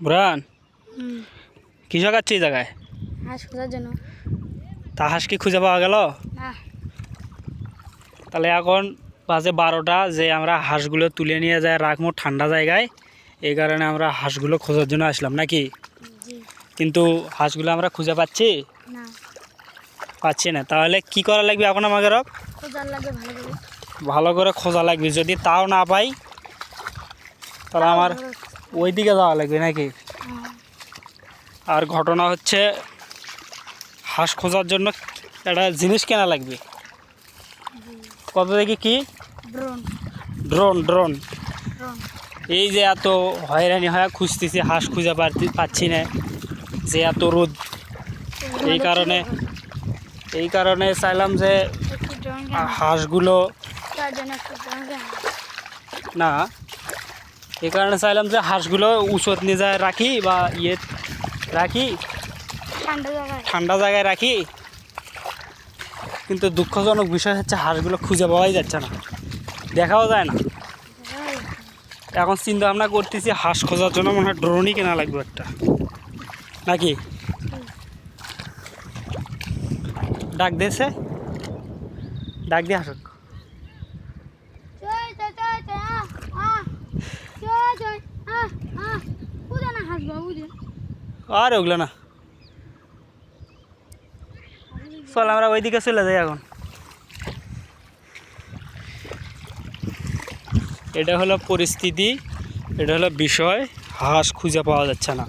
বুরান কিসব কাচ্ছে এই জায়গায়? হাঁস খোঁজার জন্য। তা হাঁস কি খুঁজে পাওয়া গেল? না তাহলে এখন বাজে বারোটা যে আমরা হাঁসগুলো তুলে নিয়ে যায় রাখব ঠান্ডা জায়গায় এই কারণে আমরা হাঁসগুলো খোঁজার জন্য আসলাম নাকি? কিন্তু হাঁসগুলো আমরা খুঁজে পাচ্ছি? না। পাচ্ছি না। তাহলে কি করা লাগবে এখন আমাকে রক খোঁজার লাগে ভালো করে। ভালো করে খোঁজা লাগবে। যদি তাও না পাই তাহলে আমার ওই দিকে যাওয়া লাগবে নাকি? আর ঘটনা হচ্ছে হাঁস খোঁজার জন্য একটা জিনিস কেনা লাগবে। কত দেখি কি? ড্রোন ড্রোন এই যে এত হয়রানি হয়ে খুঁজতেছি হাঁস খুঁজে পাচ্ছি না। যে এত রোদ। এই কারণে এই কারণে চাইলাম যে হাঁসগুলো না এই কারণে চাইলাম যে হাঁসগুলো উঁচুত নিয়ে যায় রাখি বা ইয়ে রাখি। ঠান্ডা জায়গায়। রাখি। কিন্তু দুঃখজনক বিষয় হচ্ছে হাঁসগুলো খুঁজে পাওয়াই যাচ্ছে না। দেখাও যায় না। এখন চিন্তা ভাবনা করতেছি হাঁস খোঁজার জন্য মনে হয় ড্রোনই কেনা লাগবে একটা। নাকি? ডাক দিয়েছে? ডাক দিয়ে হাসক চল চল চল চল আহ চল চল আহ আহ বুঝে না হাসবা বুঝে আর ওগুলো না। চল, আমরা ওইদিকে চলে যাই এখন। এটা হলো পরিস্থিতি, এটা হলো বিষয়, হাঁস খুঁজে পাওয়া যাচ্ছে না।